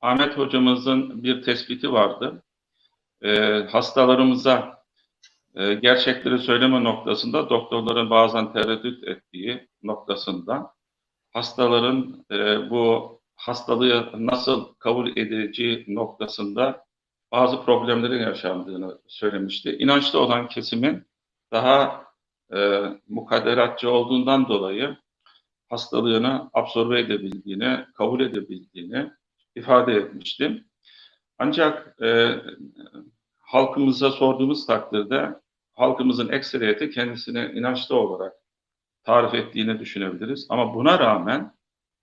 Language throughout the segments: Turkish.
Ahmet hocamızın bir tespiti vardı. Ee, hastalarımıza e, gerçekleri söyleme noktasında doktorların bazen tereddüt ettiği noktasında hastaların e, bu hastalığı nasıl kabul edeceği noktasında bazı problemlerin yaşandığını söylemişti. İnançlı olan kesimin daha e, mukadderatçı olduğundan dolayı hastalığını absorbe edebildiğini, kabul edebildiğini ifade etmiştim. Ancak e, halkımıza sorduğumuz takdirde halkımızın ekseriyeti kendisine inançlı olarak tarif ettiğini düşünebiliriz. Ama buna rağmen,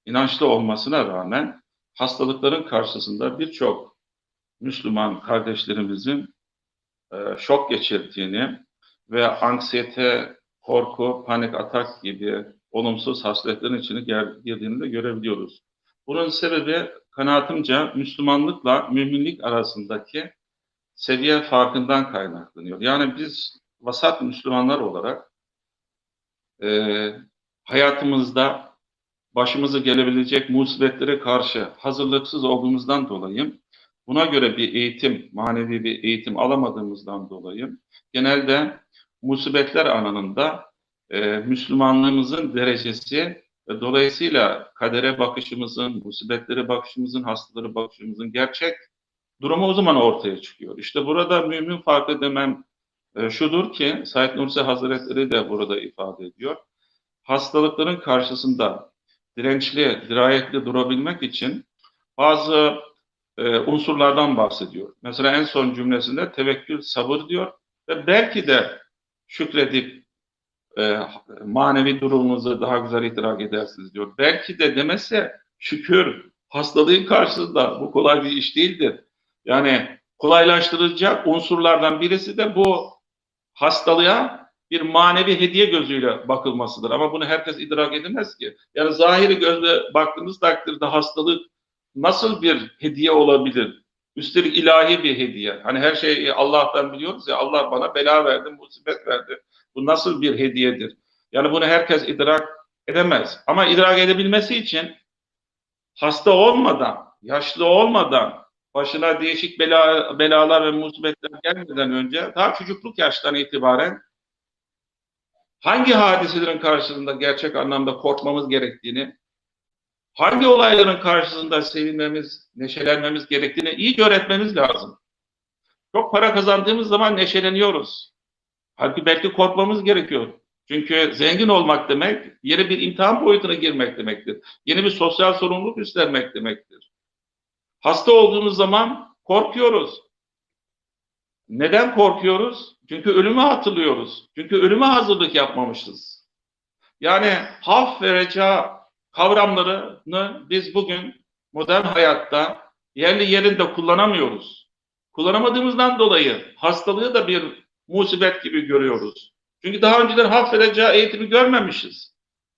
inançlı olmasına rağmen hastalıkların karşısında birçok Müslüman kardeşlerimizin e, şok geçirdiğini ve anksiyete, korku, panik atak gibi olumsuz hasletlerin içine girdiğini de görebiliyoruz. Bunun sebebi kanaatimce Müslümanlıkla müminlik arasındaki seviye farkından kaynaklanıyor. Yani biz vasat Müslümanlar olarak e, hayatımızda başımıza gelebilecek musibetlere karşı hazırlıksız olduğumuzdan dolayı buna göre bir eğitim, manevi bir eğitim alamadığımızdan dolayı genelde musibetler anında e, Müslümanlığımızın derecesi dolayısıyla kadere bakışımızın, musibetlere bakışımızın, hastaları bakışımızın gerçek durumu o zaman ortaya çıkıyor. İşte burada mümin farkı demem e, şudur ki, Said Nursi Hazretleri de burada ifade ediyor. Hastalıkların karşısında dirençli, dirayetli durabilmek için bazı e, unsurlardan bahsediyor. Mesela en son cümlesinde tevekkül, sabır diyor ve belki de şükredip e, manevi durumunuzu daha güzel idrak edersiniz diyor. Belki de demese şükür hastalığın karşısında bu kolay bir iş değildir. Yani kolaylaştıracak unsurlardan birisi de bu hastalığa bir manevi hediye gözüyle bakılmasıdır. Ama bunu herkes idrak edemez ki. Yani zahiri gözle baktığınız takdirde hastalık nasıl bir hediye olabilir? Üstelik ilahi bir hediye. Hani her şeyi Allah'tan biliyoruz ya Allah bana bela verdi, musibet verdi. Bu nasıl bir hediyedir? Yani bunu herkes idrak edemez. Ama idrak edebilmesi için hasta olmadan, yaşlı olmadan, başına değişik bela, belalar ve musibetler gelmeden önce daha çocukluk yaştan itibaren hangi hadiselerin karşısında gerçek anlamda korkmamız gerektiğini, hangi olayların karşısında sevinmemiz, neşelenmemiz gerektiğini iyi öğretmemiz lazım. Çok para kazandığımız zaman neşeleniyoruz. Halbuki belki korkmamız gerekiyor. Çünkü zengin olmak demek yeni bir imtihan boyutuna girmek demektir. Yeni bir sosyal sorumluluk üstlenmek demektir. Hasta olduğumuz zaman korkuyoruz. Neden korkuyoruz? Çünkü ölümü hatırlıyoruz. Çünkü ölüme hazırlık yapmamışız. Yani haf ve reca kavramlarını biz bugün modern hayatta yerli yerinde kullanamıyoruz. Kullanamadığımızdan dolayı hastalığı da bir musibet gibi görüyoruz. Çünkü daha önceden haf ve reca eğitimi görmemişiz.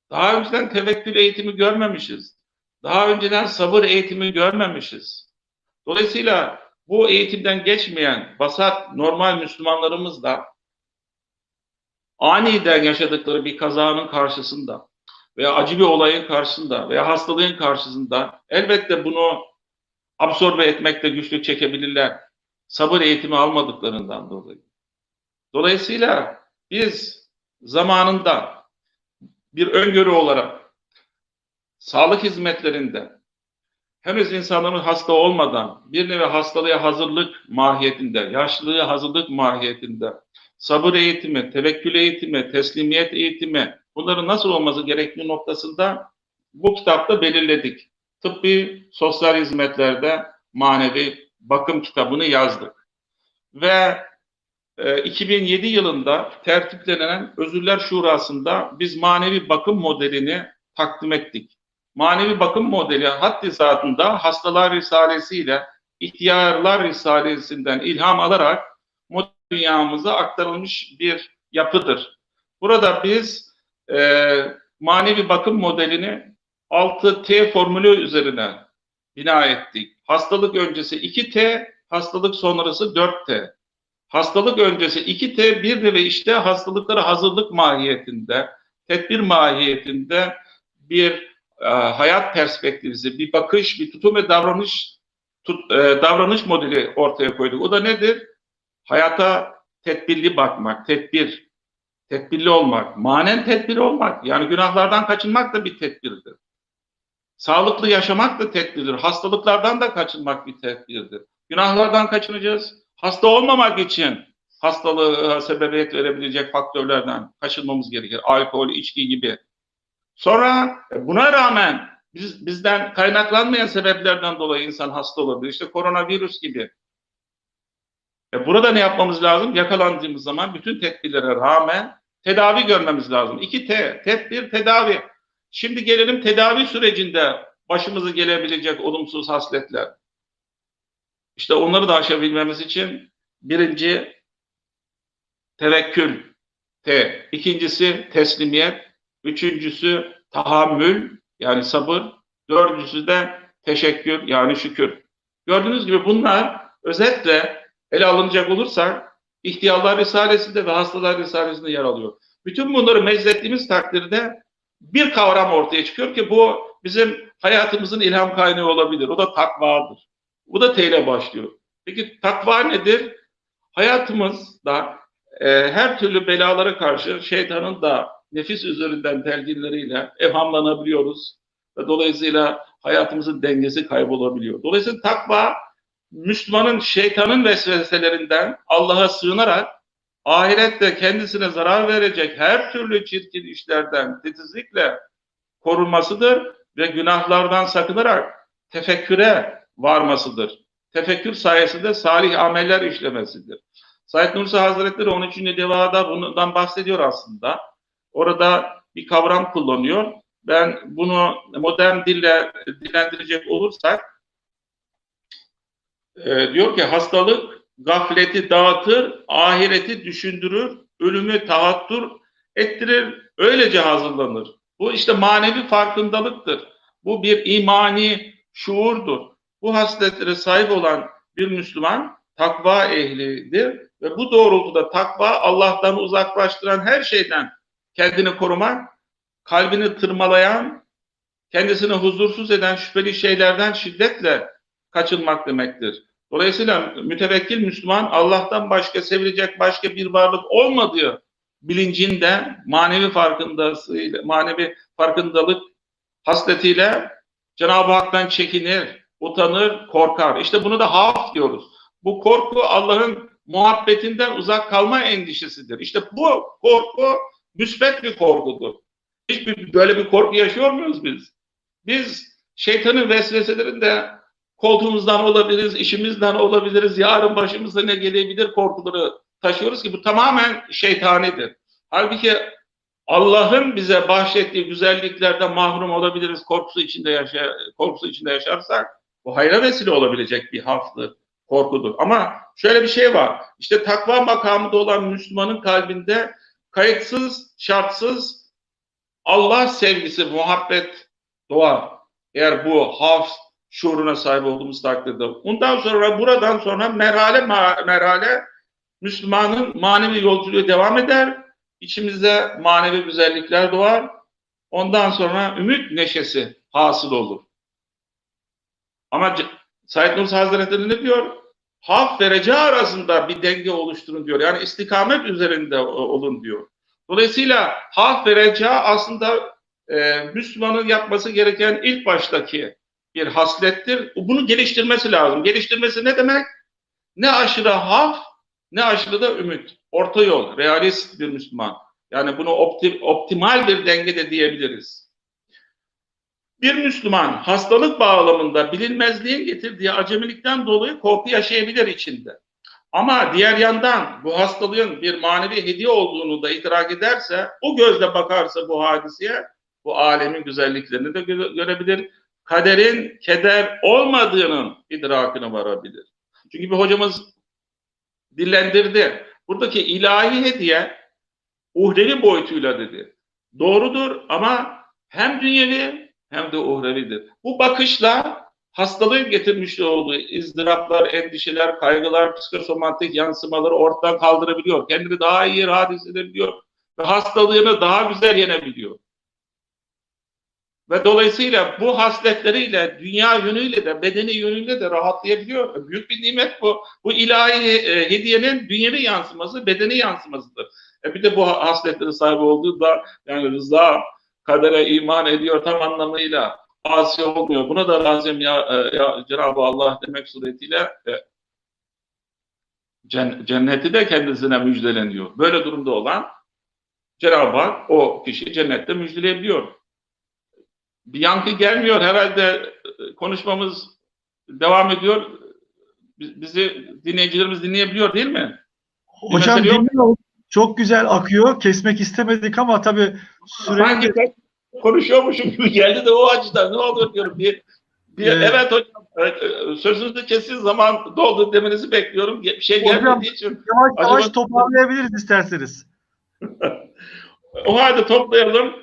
Daha önceden tevekkül eğitimi görmemişiz. Daha önceden sabır eğitimi görmemişiz. Dolayısıyla bu eğitimden geçmeyen basat normal Müslümanlarımız da aniden yaşadıkları bir kazanın karşısında veya acı bir olayın karşısında veya hastalığın karşısında elbette bunu absorbe etmekte güçlük çekebilirler. Sabır eğitimi almadıklarından dolayı. Dolayısıyla biz zamanında bir öngörü olarak sağlık hizmetlerinde henüz insanların hasta olmadan bir nevi hastalığa hazırlık mahiyetinde, yaşlılığa hazırlık mahiyetinde sabır eğitimi, tevekkül eğitimi, teslimiyet eğitimi bunların nasıl olması gerektiği noktasında bu kitapta belirledik. Tıbbi sosyal hizmetlerde manevi bakım kitabını yazdık. Ve 2007 ee, yılında tertiplenen Özürler Şurası'nda biz manevi bakım modelini takdim ettik. Manevi bakım modeli haddi zatında Hastalar Risalesi İhtiyarlar Risalesi'nden ilham alarak modern dünyamıza aktarılmış bir yapıdır. Burada biz e, manevi bakım modelini 6T formülü üzerine bina ettik. Hastalık öncesi 2T, hastalık sonrası 4T. Hastalık öncesi iki T bir ve işte hastalıklara hazırlık mahiyetinde, tedbir mahiyetinde bir e, hayat perspektifi, bir bakış, bir tutum ve davranış tut, e, davranış modeli ortaya koyduk. O da nedir? Hayata tedbirli bakmak, tedbir, tedbirli olmak, manen tedbirli olmak. Yani günahlardan kaçınmak da bir tedbirdir. Sağlıklı yaşamak da tedbirdir. Hastalıklardan da kaçınmak bir tedbirdir. Günahlardan kaçınacağız. Hasta olmamak için hastalığa sebebiyet verebilecek faktörlerden kaçınmamız gerekir. Alkol, içki gibi. Sonra e, buna rağmen biz, bizden kaynaklanmayan sebeplerden dolayı insan hasta olabilir. İşte koronavirüs gibi. E burada ne yapmamız lazım? Yakalandığımız zaman bütün tedbirlere rağmen tedavi görmemiz lazım. İki T, tedbir, tedavi. Şimdi gelelim tedavi sürecinde başımıza gelebilecek olumsuz hasletler. İşte onları da aşabilmemiz için birinci tevekkül, T. İkincisi teslimiyet. Üçüncüsü tahammül yani sabır. Dördüncüsü de teşekkür yani şükür. Gördüğünüz gibi bunlar özetle ele alınacak olursa İhtiyarlar Risalesi'nde ve Hastalar Risalesi'nde yer alıyor. Bütün bunları meczettiğimiz takdirde bir kavram ortaya çıkıyor ki bu bizim hayatımızın ilham kaynağı olabilir. O da takvadır. Bu da T ile başlıyor. Peki takva nedir? Hayatımızda e, her türlü belalara karşı şeytanın da nefis üzerinden telkinleriyle evhamlanabiliyoruz. Ve dolayısıyla hayatımızın dengesi kaybolabiliyor. Dolayısıyla takva Müslümanın şeytanın vesveselerinden Allah'a sığınarak ahirette kendisine zarar verecek her türlü çirkin işlerden titizlikle korunmasıdır ve günahlardan sakınarak tefekküre varmasıdır. Tefekkür sayesinde salih ameller işlemesidir. Said Nursi Hazretleri 13. devada bundan bahsediyor aslında. Orada bir kavram kullanıyor. Ben bunu modern dille dilendirecek olursak e, diyor ki hastalık gafleti dağıtır, ahireti düşündürür, ölümü tahattür ettirir, öylece hazırlanır. Bu işte manevi farkındalıktır. Bu bir imani şuurdur. Bu hasletlere sahip olan bir Müslüman takva ehlidir ve bu doğrultuda takva Allah'tan uzaklaştıran her şeyden kendini korumak, kalbini tırmalayan, kendisini huzursuz eden şüpheli şeylerden şiddetle kaçınmak demektir. Dolayısıyla mütevekkil Müslüman Allah'tan başka sevilecek başka bir varlık olmadığı bilincinde manevi farkındasıyla, manevi farkındalık hasletiyle Cenab-ı Hak'tan çekinir, utanır, korkar. İşte bunu da haf diyoruz. Bu korku Allah'ın muhabbetinden uzak kalma endişesidir. İşte bu korku müsbet bir korkudur. Hiçbir böyle bir korku yaşıyor muyuz biz? Biz şeytanın vesveselerinde koltuğumuzdan olabiliriz, işimizden olabiliriz, yarın başımıza ne gelebilir korkuları taşıyoruz ki bu tamamen şeytanidir. Halbuki Allah'ın bize bahşettiği güzelliklerden mahrum olabiliriz korkusu içinde yaşa korkusu içinde yaşarsak bu hayra vesile olabilecek bir haftır, korkudur. Ama şöyle bir şey var. İşte takva makamında olan Müslümanın kalbinde kayıtsız, şartsız Allah sevgisi, muhabbet doğar. Eğer bu hafz şuuruna sahip olduğumuz takdirde. Ondan sonra buradan sonra merhale merhale Müslümanın manevi yolculuğu devam eder. İçimizde manevi güzellikler doğar. Ondan sonra ümit neşesi hasıl olur. Ama Said Nursi Hazretleri ne diyor? Haf ve reca arasında bir denge oluşturun diyor. Yani istikamet üzerinde olun diyor. Dolayısıyla haf ve reca aslında e, Müslümanın yapması gereken ilk baştaki bir haslettir. Bunu geliştirmesi lazım. Geliştirmesi ne demek? Ne aşırı haf, ne aşırı da ümit. Orta yol, realist bir Müslüman. Yani bunu optim, optimal bir dengede diyebiliriz. Bir Müslüman hastalık bağlamında bilinmezliğin getirdiği acemilikten dolayı korku yaşayabilir içinde. Ama diğer yandan bu hastalığın bir manevi hediye olduğunu da idrak ederse, o gözle bakarsa bu hadiseye, bu alemin güzelliklerini de görebilir kaderin keder olmadığının idrakına varabilir. Çünkü bir hocamız dillendirdi. Buradaki ilahi hediye uhrevi boyutuyla dedi. Doğrudur ama hem dünyevi hem de uhrevidir. Bu bakışla hastalığın getirmiş olduğu izdıraplar, endişeler, kaygılar, psikosomatik yansımaları ortadan kaldırabiliyor. Kendini daha iyi rahat hissedebiliyor ve hastalığını daha güzel yenebiliyor. Ve dolayısıyla bu hasletleriyle, dünya yönüyle de, bedeni yönüyle de rahatlayabiliyor. Büyük bir nimet bu. Bu ilahi e, hediyenin dünyevi yansıması, bedeni yansımasıdır. E bir de bu hasletlerin sahibi olduğu da yani rıza, kadere iman ediyor tam anlamıyla asi olmuyor. Buna da lazım ya, e, ya Cenab-ı Allah demek suretiyle e, cen- cenneti de kendisine müjdeleniyor. Böyle durumda olan Cenab-ı Hak o kişiyi cennette müjdeleyebiliyor. Bir yankı gelmiyor herhalde e, konuşmamız devam ediyor. Bi- Bizi dinleyicilerimiz dinleyebiliyor değil mi? Hocam dinliyoruz. Çok güzel akıyor. Kesmek istemedik ama tabii Sanki sürekli ben konuşuyormuşum gibi geldi de o açıdan ne olur diyorum. Bir, bir, Evet. evet hocam sözünüzü kesiz zaman doldu demenizi bekliyorum. Bir şey Hocam, gelmediği için. yavaş Acaba- yavaş toparlayabiliriz isterseniz. O halde toplayalım.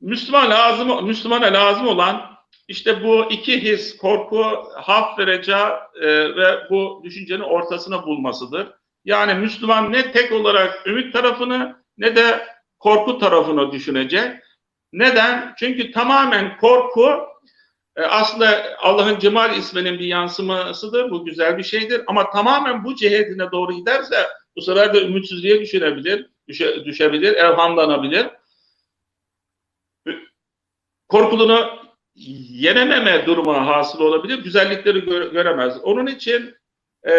Müslüman lazım, Müslümana lazım olan işte bu iki his, korku, haf ve reca e, ve bu düşüncenin ortasına bulmasıdır. Yani Müslüman ne tek olarak ümit tarafını ne de korku tarafını düşünecek. Neden? Çünkü tamamen korku e, aslında Allah'ın cemal isminin bir yansımasıdır. Bu güzel bir şeydir. Ama tamamen bu cihetine doğru giderse bu sefer de ümitsizliğe düşürebilir, düşe, düşebilir, evhamlanabilir. Korkuluğunu yenememe durumu hasıl olabilir. Güzellikleri gö- göremez. Onun için e,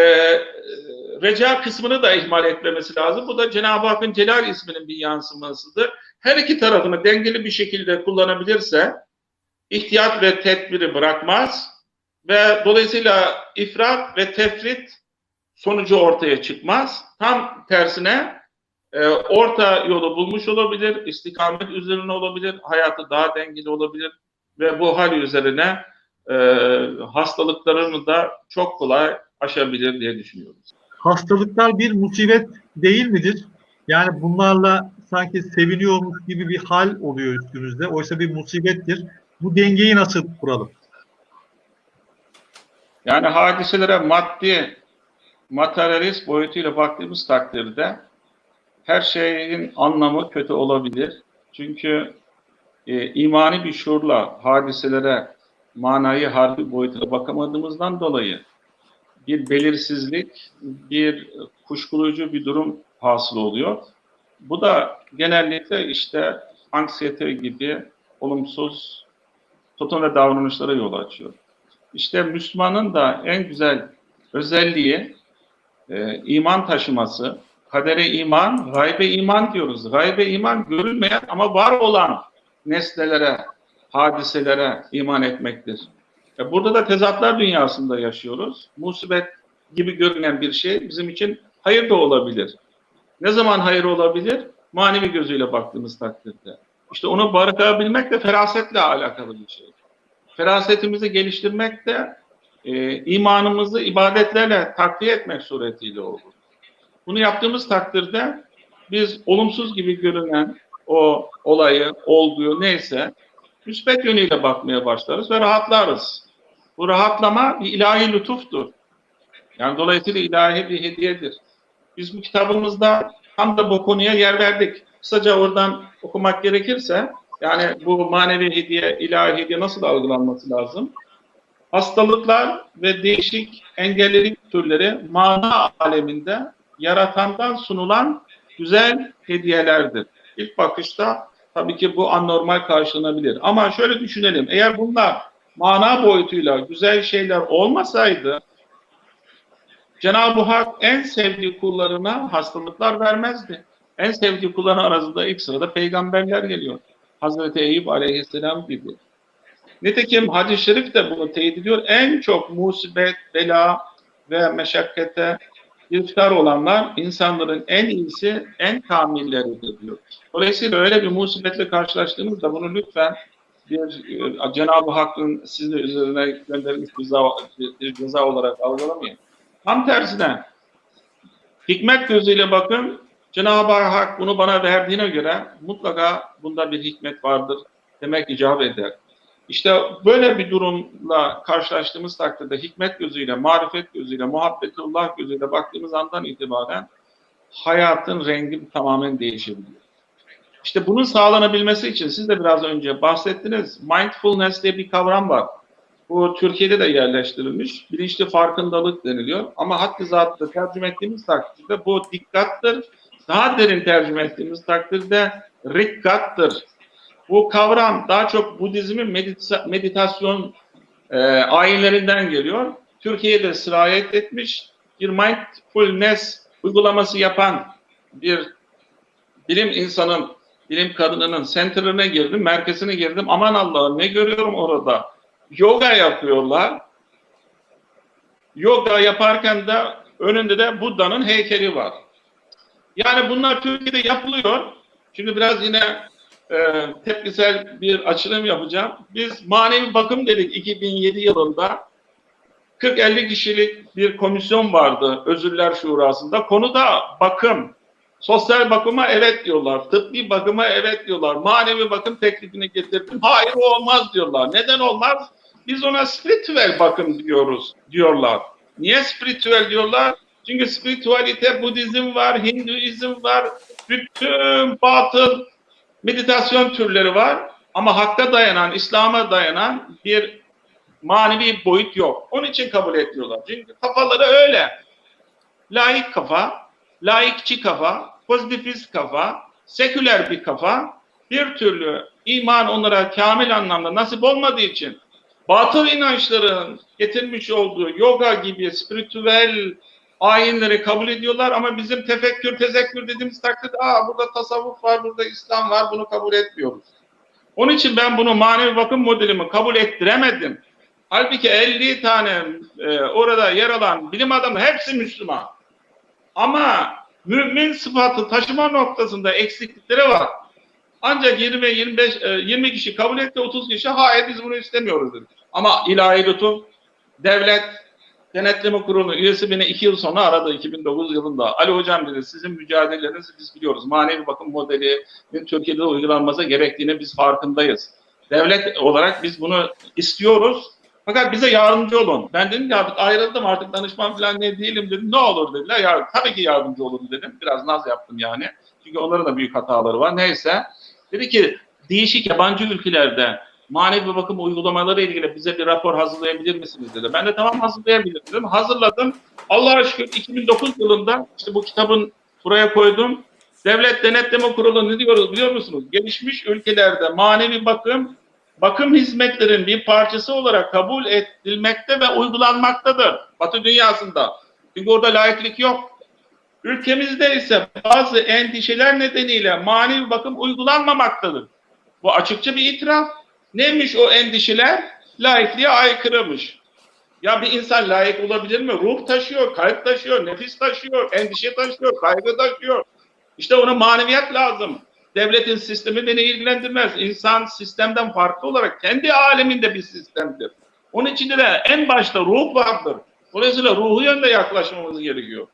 reca kısmını da ihmal etmemesi lazım. Bu da Cenab-ı Hakk'ın Celal isminin bir yansımasıdır. Her iki tarafını dengeli bir şekilde kullanabilirse ihtiyat ve tedbiri bırakmaz ve dolayısıyla ifrat ve tefrit sonucu ortaya çıkmaz. Tam tersine e, orta yolu bulmuş olabilir, istikamet üzerine olabilir, hayatı daha dengeli olabilir ve bu hal üzerine e, hastalıklarını da çok kolay aşabilir diye düşünüyoruz. Hastalıklar bir musibet değil midir? Yani bunlarla sanki seviniyormuş gibi bir hal oluyor üstümüzde. Oysa bir musibettir. Bu dengeyi nasıl kuralım? Yani hadiselere maddi, materyalist boyutuyla baktığımız takdirde her şeyin anlamı kötü olabilir. Çünkü e, imani bir şuurla hadiselere manayı harfi boyutuyla bakamadığımızdan dolayı bir belirsizlik, bir kuşkulayıcı bir durum hasıl oluyor. Bu da genellikle işte anksiyete gibi olumsuz tutum ve davranışlara yol açıyor. İşte Müslümanın da en güzel özelliği e, iman taşıması, kadere iman, gaybe iman diyoruz. Gaybe iman görülmeyen ama var olan nesnelere, hadiselere iman etmektir. E, burada da tezatlar dünyasında yaşıyoruz. Musibet gibi görünen bir şey bizim için hayır da olabilir. Ne zaman hayır olabilir? Manevi gözüyle baktığımız takdirde. İşte onu barakabilmek de ferasetle alakalı bir şey. Ferasetimizi geliştirmek de e, imanımızı ibadetlerle takviye etmek suretiyle olur. Bunu yaptığımız takdirde biz olumsuz gibi görünen o olayı, olguyu neyse müspet yönüyle bakmaya başlarız ve rahatlarız. Bu rahatlama bir ilahi lütuftur. Yani dolayısıyla ilahi bir hediyedir. Biz bu kitabımızda tam da bu konuya yer verdik. Kısaca oradan okumak gerekirse, yani bu manevi hediye, ilahi hediye nasıl algılanması lazım? Hastalıklar ve değişik engellilik türleri mana aleminde yaratandan sunulan güzel hediyelerdir. İlk bakışta tabii ki bu anormal karşılanabilir. Ama şöyle düşünelim, eğer bunlar mana boyutuyla güzel şeyler olmasaydı, Cenab-ı Hak en sevdiği kullarına hastalıklar vermezdi. En sevdiği kulların arasında ilk sırada peygamberler geliyor. Hazreti Eyüp aleyhisselam gibi. Nitekim hadis-i şerif de bunu teyit ediyor. En çok musibet, bela ve meşakkate giriftar olanlar insanların en iyisi, en kamilleridir diyor. Dolayısıyla öyle bir musibetle karşılaştığımızda bunu lütfen bir e, Cenab-ı Hakk'ın sizin üzerine gönderilmiş bir ceza, bir ceza olarak algılamayın. Tam tersine hikmet gözüyle bakın. Cenab-ı Hak bunu bana verdiğine göre mutlaka bunda bir hikmet vardır demek icap eder. İşte böyle bir durumla karşılaştığımız takdirde hikmet gözüyle, marifet gözüyle, muhabbetullah gözüyle baktığımız andan itibaren hayatın rengi tamamen değişebiliyor. İşte bunun sağlanabilmesi için siz de biraz önce bahsettiniz. Mindfulness diye bir kavram var. Bu Türkiye'de de yerleştirilmiş. Bilinçli farkındalık deniliyor. Ama haddi zatlı tercüme ettiğimiz takdirde bu dikkattır. Daha derin tercüme ettiğimiz takdirde rikkattır. Bu kavram daha çok Budizmin medita- meditasyon e, ayinlerinden geliyor. Türkiye'de sirayet etmiş bir mindfulness uygulaması yapan bir bilim insanın, bilim kadınının center'ına girdim, merkezine girdim. Aman Allah'ım ne görüyorum orada? Yoga yapıyorlar. Yoga yaparken de önünde de Buddha'nın heykeli var. Yani bunlar Türkiye'de yapılıyor. Şimdi biraz yine e, tepkisel bir açılım yapacağım. Biz manevi bakım dedik 2007 yılında. 40-50 kişilik bir komisyon vardı Özürler Şurası'nda. Konu da bakım. Sosyal bakıma evet diyorlar. Tıbbi bakıma evet diyorlar. Manevi bakım teklifini getirdim. Hayır olmaz diyorlar. Neden olmaz? Biz ona spiritüel bakım diyoruz diyorlar. Niye spiritüel diyorlar? Çünkü spiritüalite Budizm var, Hinduizm var, bütün batıl meditasyon türleri var. Ama hakka dayanan, İslam'a dayanan bir manevi boyut yok. Onun için kabul etmiyorlar. Çünkü kafaları öyle. Laik kafa, laikçi kafa, pozitifist kafa, seküler bir kafa, bir türlü iman onlara kamil anlamda nasip olmadığı için batıl inançların getirmiş olduğu yoga gibi spiritüel ayinleri kabul ediyorlar ama bizim tefekkür, tezekkür dediğimiz takdirde aa burada tasavvuf var, burada İslam var bunu kabul etmiyoruz. Onun için ben bunu manevi bakım modelimi kabul ettiremedim. Halbuki 50 tane e, orada yer alan bilim adamı hepsi Müslüman. Ama mümin sıfatı taşıma noktasında eksiklikleri var. Ancak 20 25 e, 20 kişi kabul etti, 30 kişi hayır biz bunu istemiyoruz dedi. Ama ilahi lütuf devlet denetleme kurulu üyesi beni 2 yıl sonra aradı 2009 yılında. Ali hocam dedi sizin mücadelelerinizi biz biliyoruz. Manevi bakım modelinin Türkiye'de uygulanması gerektiğini biz farkındayız. Devlet olarak biz bunu istiyoruz. Fakat bize yardımcı olun. Ben dedim ki artık ayrıldım artık danışman falan ne değilim dedim. Ne olur dediler. Ya, tabii ki yardımcı olurum dedim. Biraz naz yaptım yani. Çünkü onların da büyük hataları var. Neyse. Dedi ki değişik yabancı ülkelerde manevi bakım uygulamaları ilgili bize bir rapor hazırlayabilir misiniz dedi. Ben de tamam hazırlayabilirim dedim. Hazırladım. Allah'a şükür 2009 yılında işte bu kitabın buraya koydum. Devlet Denetleme Kurulu ne diyoruz biliyor musunuz? Gelişmiş ülkelerde manevi bakım bakım hizmetlerin bir parçası olarak kabul edilmekte ve uygulanmaktadır. Batı dünyasında. Çünkü orada laiklik yok. Ülkemizde ise bazı endişeler nedeniyle manevi bakım uygulanmamaktadır. Bu açıkça bir itiraf. Neymiş o endişeler? Laikliğe aykırımış. Ya bir insan layık olabilir mi? Ruh taşıyor, kalp taşıyor, nefis taşıyor, endişe taşıyor, kaygı taşıyor. İşte ona maneviyat lazım. Devletin sistemi beni ilgilendirmez. İnsan sistemden farklı olarak kendi aleminde bir sistemdir. Onun içinde de en başta ruh vardır. Dolayısıyla ruhu yönde yaklaşmamız gerekiyor.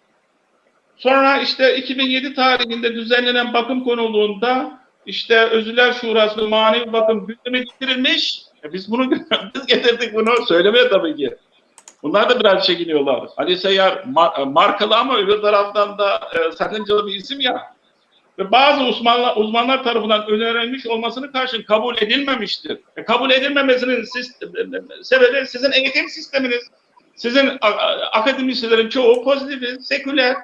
Sonra işte 2007 tarihinde düzenlenen bakım konuluğunda işte Özürler Şurası manevi bakım gündeme getirilmiş. E biz bunu biz getirdik bunu söylemeye tabii ki. Bunlar da biraz çekiniyorlar. Ali Seyyar mar- markalı ama öbür taraftan da e, sakıncalı bir isim ya. Ve bazı uzmanlar, uzmanlar tarafından önerilmiş olmasını karşın kabul edilmemiştir. E, kabul edilmemesinin sis- sebebi sizin eğitim sisteminiz. Sizin akademisyenlerin çoğu pozitif, seküler.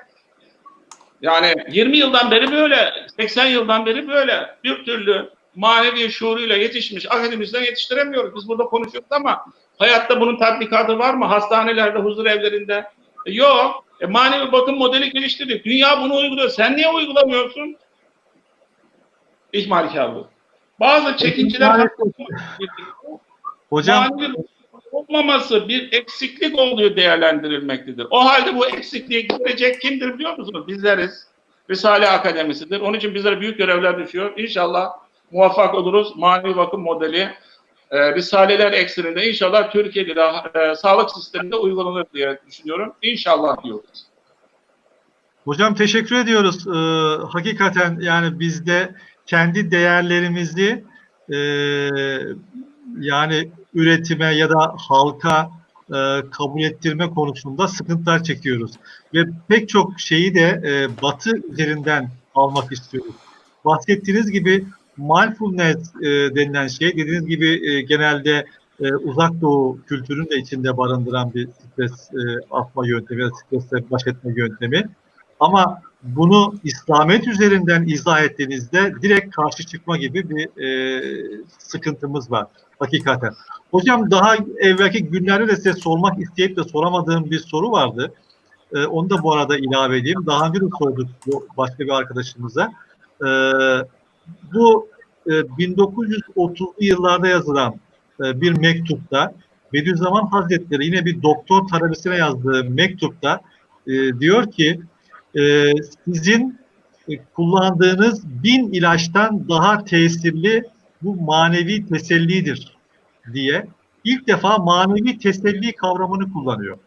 Yani 20 yıldan beri böyle, 80 yıldan beri böyle. Bir türlü manevi şuuruyla yetişmiş akademisyen yetiştiremiyoruz. Biz burada konuşuyoruz ama hayatta bunun tatbikatı var mı? Hastanelerde, huzur evlerinde. E, yok. E, manevi bakım modeli geliştirdik. Dünya bunu uyguluyor. Sen niye uygulamıyorsun? İhmalkarlık. Bazı çekinceler Hocam olmaması bir eksiklik oluyor değerlendirilmektedir. O halde bu eksikliği giderecek kimdir biliyor musunuz? Bizleriz. Risale Akademisi'dir. Onun için bizlere büyük görevler düşüyor. İnşallah muvaffak oluruz. Manevi bakım modeli e, Risaleler ekseninde inşallah Türkiye'de de e, sağlık sisteminde uygulanır diye düşünüyorum. İnşallah diyoruz. Hocam teşekkür ediyoruz. Ee, hakikaten yani bizde kendi değerlerimizi e, yani üretime ya da halka e, kabul ettirme konusunda sıkıntılar çekiyoruz. Ve pek çok şeyi de e, batı üzerinden almak istiyoruz. bahsettiğiniz gibi mindfulness e, denilen şey dediğiniz gibi e, genelde e, uzak doğu kültürünü de içinde barındıran bir stres e, atma yöntemi ya da stresle baş etme yöntemi. Ama bunu İslamiyet üzerinden izah ettiğinizde direkt karşı çıkma gibi bir e, sıkıntımız var hakikaten. Hocam daha evvelki günlerde de size sormak isteyip de soramadığım bir soru vardı. E, onu da bu arada ilave edeyim. Daha önce de sorduk başka bir arkadaşımıza. E, bu e, 1930'lu yıllarda yazılan e, bir mektupta Bediüzzaman Hazretleri yine bir doktor talebesine yazdığı mektupta e, diyor ki e, sizin kullandığınız bin ilaçtan daha tesirli bu manevi tesellidir diye ilk defa manevi teselli kavramını kullanıyor.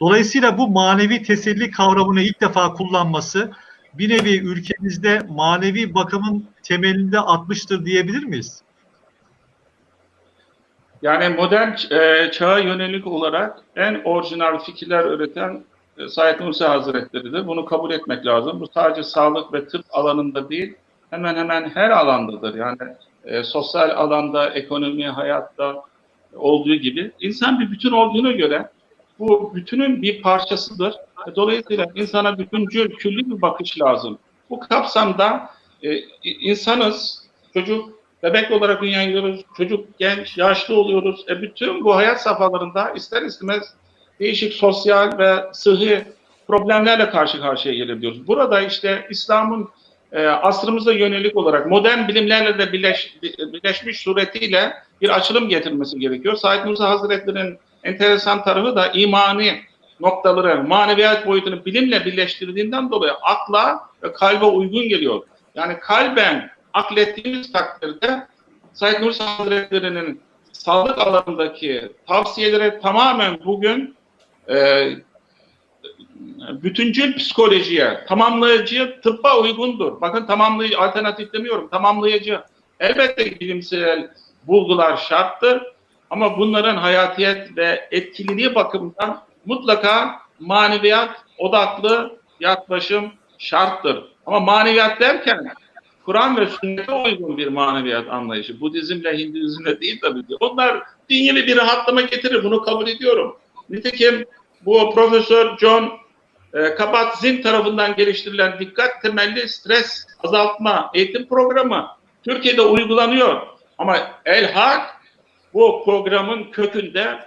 Dolayısıyla bu manevi teselli kavramını ilk defa kullanması bir nevi ülkemizde manevi bakımın temelinde atmıştır diyebilir miyiz? Yani modern e, çağa yönelik olarak en orijinal fikirler üreten Said Nursi Hazretleri'dir. Bunu kabul etmek lazım. Bu sadece sağlık ve tıp alanında değil, hemen hemen her alandadır. Yani e, sosyal alanda, ekonomi, hayatta olduğu gibi insan bir bütün olduğuna göre bu bütünün bir parçasıdır. E, Dolayısıyla insana bütüncül, külli bir bakış lazım. Bu kapsamda e, insanız, çocuk, bebek olarak dünyaya geliyoruz, çocuk, genç, yaşlı oluyoruz. E, bütün bu hayat safhalarında ister istemez değişik sosyal ve sıhhi problemlerle karşı karşıya gelebiliyoruz. Burada işte İslam'ın e, asrımıza yönelik olarak modern bilimlerle de birleş, birleşmiş suretiyle bir açılım getirmesi gerekiyor. Said Nursi Hazretleri'nin enteresan tarafı da imani noktaları, maneviyat boyutunu bilimle birleştirdiğinden dolayı akla ve kalbe uygun geliyor. Yani kalben aklettiğimiz takdirde Said Nursi Hazretleri'nin sağlık alanındaki tavsiyeleri tamamen bugün e, bütüncül psikolojiye, tamamlayıcı tıbba uygundur. Bakın tamamlayıcı, alternatif demiyorum, tamamlayıcı. Elbette bilimsel bulgular şarttır ama bunların hayatiyet ve etkililiği bakımından mutlaka maneviyat odaklı yaklaşım şarttır. Ama maneviyat derken Kur'an ve sünnete uygun bir maneviyat anlayışı. Budizmle, Hinduizmle değil tabii ki. Onlar dünyevi bir rahatlama getirir. Bunu kabul ediyorum. Nitekim bu Profesör John e, Kabat-Zinn tarafından geliştirilen dikkat temelli stres azaltma eğitim programı Türkiye'de uygulanıyor. Ama El-Hak bu programın kökünde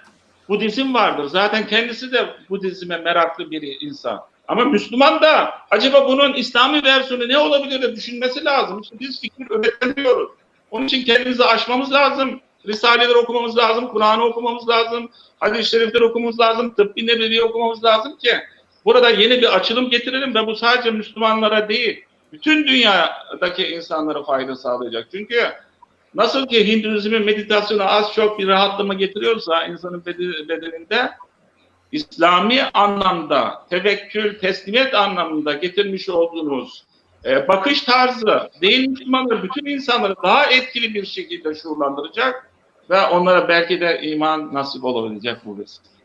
Budizm vardır. Zaten kendisi de Budizme meraklı bir insan. Ama Müslüman da acaba bunun İslami versiyonu ne olabilir de düşünmesi lazım. İşte biz fikir üretemiyoruz. Onun için kendimizi aşmamız lazım. Risaleleri okumamız lazım, Kur'an'ı okumamız lazım, hadis-i şerifleri okumamız lazım, tıbbi nebevi okumamız lazım ki burada yeni bir açılım getirelim ve bu sadece Müslümanlara değil, bütün dünyadaki insanlara fayda sağlayacak. Çünkü nasıl ki Hinduizmin meditasyonu az çok bir rahatlama getiriyorsa insanın bedeninde, İslami anlamda, tevekkül, teslimiyet anlamında getirmiş olduğunuz e, bakış tarzı değil Müslümanları, bütün insanları daha etkili bir şekilde şuurlandıracak ve onlara belki de iman nasip olabilecek bu vesile.